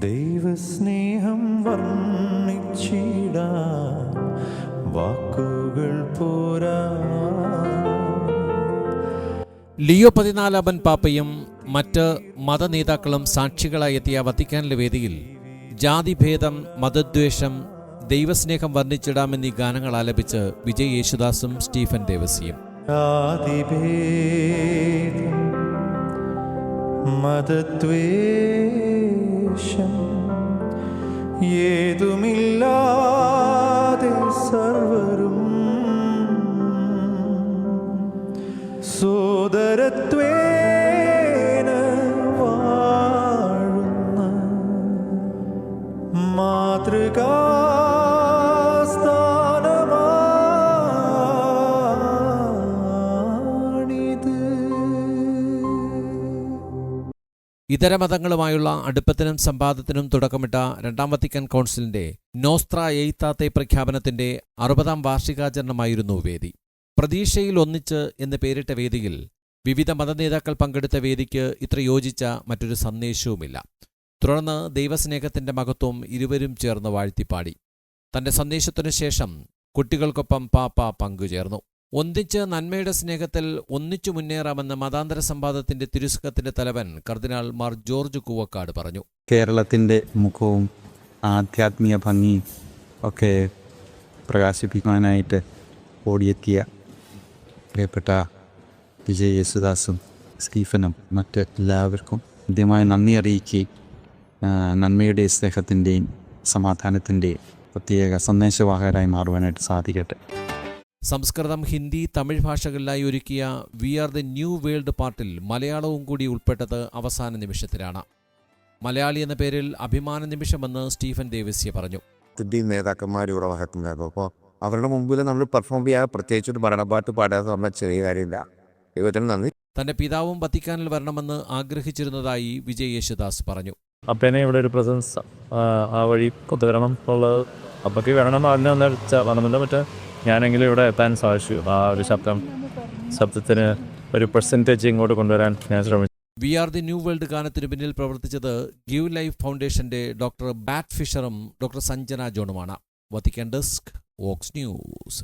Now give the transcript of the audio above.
ദൈവസ്നേഹം വർണിച്ചിടാ വാക്കുകൾ പോരാ. ലിയോ പതിനാലാമൻ പാപ്പയും മറ്റ് മതനേതാക്കളും സാക്ഷികളായി എത്തിയ വത്തിക്കാനിലെ വേദിയിൽ ജാതിഭേദം മതദ്വേഷം ദൈവസ്നേഹം വർണിച്ചിടാമെന്നീ ഗാനങ്ങൾ ആലപിച്ച് വിജയ് യേശുദാസും സ്റ്റീഫൻ ദേവസിയും. ജാതിഭേദം മതദ്വേഷം ഏതുമില്ലാതെ സർവരും സോദരത്വേന വാഴുന്ന മാതൃകാസ്ഥാനമാണിത് ഇതര മതങ്ങളുമായുള്ള അടുപ്പത്തിനും സംവാദത്തിനും തുടക്കമിട്ട രണ്ടാം വത്തിക്കാൻ കൗൺസിലിന്റെ നോസ്ത്ര എയ്ത്താത്തെ പ്രഖ്യാപനത്തിന്റെ അറുപതാം വാർഷികാചരണമായിരുന്നു വേദി. പ്രതീക്ഷയിൽ ഒന്നിച്ച് എന്ന് പേരിട്ട വേദിയിൽ വിവിധ മതനേതാക്കൾ പങ്കെടുത്ത വേദിക്ക് ഇത്ര യോജിച്ച മറ്റൊരു സന്ദേശവുമില്ല. തുടർന്ന് ദൈവസ്നേഹത്തിന്റെ മഹത്വം ഇരുവരും ചേർന്ന് വാഴ്ത്തിപ്പാടി. തന്റെ സന്ദേശത്തിനു ശേഷം കുട്ടികൾക്കൊപ്പം പാപ്പ പങ്കുചേർന്നു. ഒന്നിച്ച് നന്മയുടെ സ്നേഹത്തിൽ ഒന്നിച്ചു മുന്നേറാമെന്ന് മതാന്തര സംവാദത്തിന്റെ തിരുസുഖത്തിന്റെ തലവൻ കർദിനാൾ മാർ ജോർജ് കൂവക്കാട് പറഞ്ഞു. കേരളത്തിന്റെ മുഖവും ആധ്യാത്മിക ഭംഗിയും ഒക്കെ പ്രകാശിപ്പിക്കാനായിട്ട് ഓടിയെത്തിയ പ്രിയപ്പെട്ട വിജയ് യേശുദാസും സ്റ്റീഫനും മറ്റ് എല്ലാവർക്കും ആദ്യമായി നന്ദി അറിയിക്കുകയും നന്മയുടെ സ്നേഹത്തിന്റെയും സമാധാനത്തിന്റെയും പ്രത്യേക സന്ദേശവാഹകരായി മാറുവാനായിട്ട് സാധിക്കട്ടെ. സംസ്കൃതം ഹിന്ദി തമിഴ് ഭാഷകളിലായി ഒരുക്കിയ we are the new world പാർട്ടിൽ മലയാളവും കൂടി ഉൾപ്പെട്ടത് അവസാന നിമിഷത്തിലാണ്. മലയാളി എന്ന പേരിൽ അഭിമാന നിമിഷമെന്ന് സ്റ്റീഫൻ ദേവസ്യ പറഞ്ഞു. നേതാക്കന്മാർ ഇവിടെ വഹിക്കുന്നുണ്ടായിരുന്നു അപ്പോൾ അവരുടെ മുമ്പിൽ നമ്മൾ പെർഫോം ചെയ്യാതെ പ്രത്യേകിച്ച് ഒരു ഭരണപാട്ട് പാടാതെ പറഞ്ഞാൽ ചെറിയ കാര്യമില്ല. ദൈവത്തിന് നന്ദി. തന്റെ പിതാവും വത്തിക്കാനിൽ വരണമെന്ന് ആഗ്രഹിച്ചിരുന്നതായി വിജയ് യേശുദാസ് പറഞ്ഞു. അപ്പനെ ഇവിടെ ഒരു പ്രസൻസ് ആ വഴി കൊണ്ടുവരണം എന്നുള്ളത്. അപ്പക്ക് വരണം എന്ന് മറ്റേ? ഞാനെങ്കിലും ഇവിടെ എത്താൻ സാധിച്ചു. ആ ഒരു ശബ്ദം ശബ്ദത്തിന് ഒരു പെർസെന്റേജ് ഇങ്ങോട്ട് കൊണ്ടുവരാൻ ഞാൻ ശ്രമിച്ചു. We are the new world ഗാനത്തിന് പിന്നിൽ പ്രവർത്തിച്ചത് ഗീവ് ലൈഫ് ഫൗണ്ടേഷന്റെ ഡോക്ടർ ബാറ്റ് ഫിഷറും ഡോക്ടർ സഞ്ജന ജോണുമാണ് വത്തിക്കാൻ ഡെസ്ക് വോക്സ് ന്യൂസ്